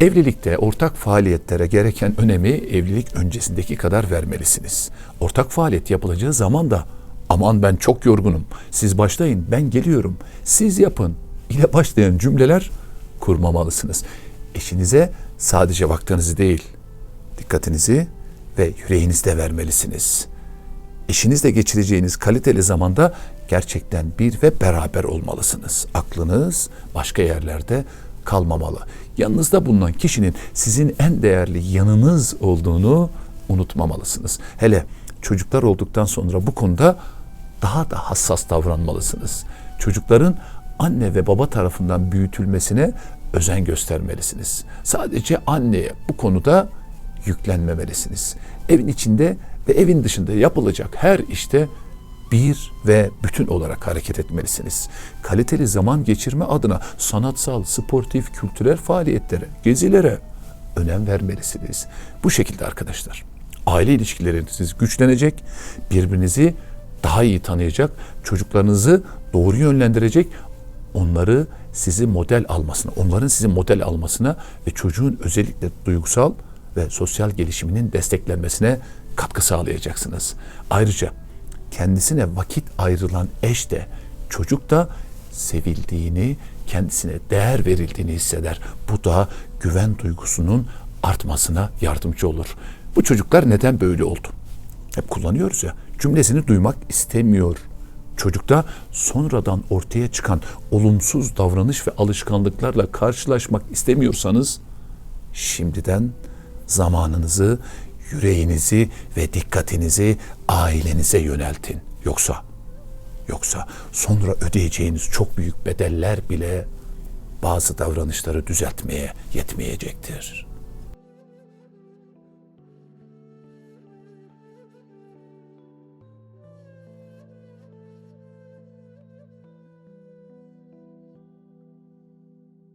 Evlilikte ortak faaliyetlere gereken önemi evlilik öncesindeki kadar vermelisiniz. Ortak faaliyet yapılacağı zaman da aman ben çok yorgunum, siz başlayın, ben geliyorum, siz yapın ile başlayan cümleler kurmamalısınız. Eşinize sadece vaktinizi değil, dikkatinizi ve yüreğinizi de vermelisiniz. Eşinizle geçireceğiniz kaliteli zamanda gerçekten bir ve beraber olmalısınız. Aklınız başka yerlerde kalmamalı. Yanınızda bulunan kişinin sizin en değerli yanınız olduğunu unutmamalısınız. Hele çocuklar olduktan sonra bu konuda daha da hassas davranmalısınız. Çocukların anne ve baba tarafından büyütülmesine özen göstermelisiniz. Sadece anneye bu konuda yüklenmemelisiniz. Evin içinde ve evin dışında yapılacak her işte bir ve bütün olarak hareket etmelisiniz. Kaliteli zaman geçirme adına sanatsal, sportif, kültürel faaliyetlere, gezilere önem vermelisiniz. Bu şekilde arkadaşlar. Aile ilişkileriniz güçlenecek, birbirinizi daha iyi tanıyacak, çocuklarınızı doğru yönlendirecek, onları sizi model almasına, onların sizi model almasına ve çocuğun özellikle duygusal ve sosyal gelişiminin desteklenmesine katkı sağlayacaksınız. Ayrıca kendisine vakit ayrılan eş de çocuk da sevildiğini, kendisine değer verildiğini hisseder. Bu da güven duygusunun artmasına yardımcı olur. Bu çocuklar neden böyle oldu? Hep kullanıyoruz ya. Cümlesini duymak istemiyor. Çocukta sonradan ortaya çıkan olumsuz davranış ve alışkanlıklarla karşılaşmak istemiyorsanız şimdiden zamanınızı, yüreğinizi ve dikkatinizi ailenize yöneltin. Yoksa yoksa sonra ödeyeceğiniz çok büyük bedeller bile bazı davranışları düzeltmeye yetmeyecektir.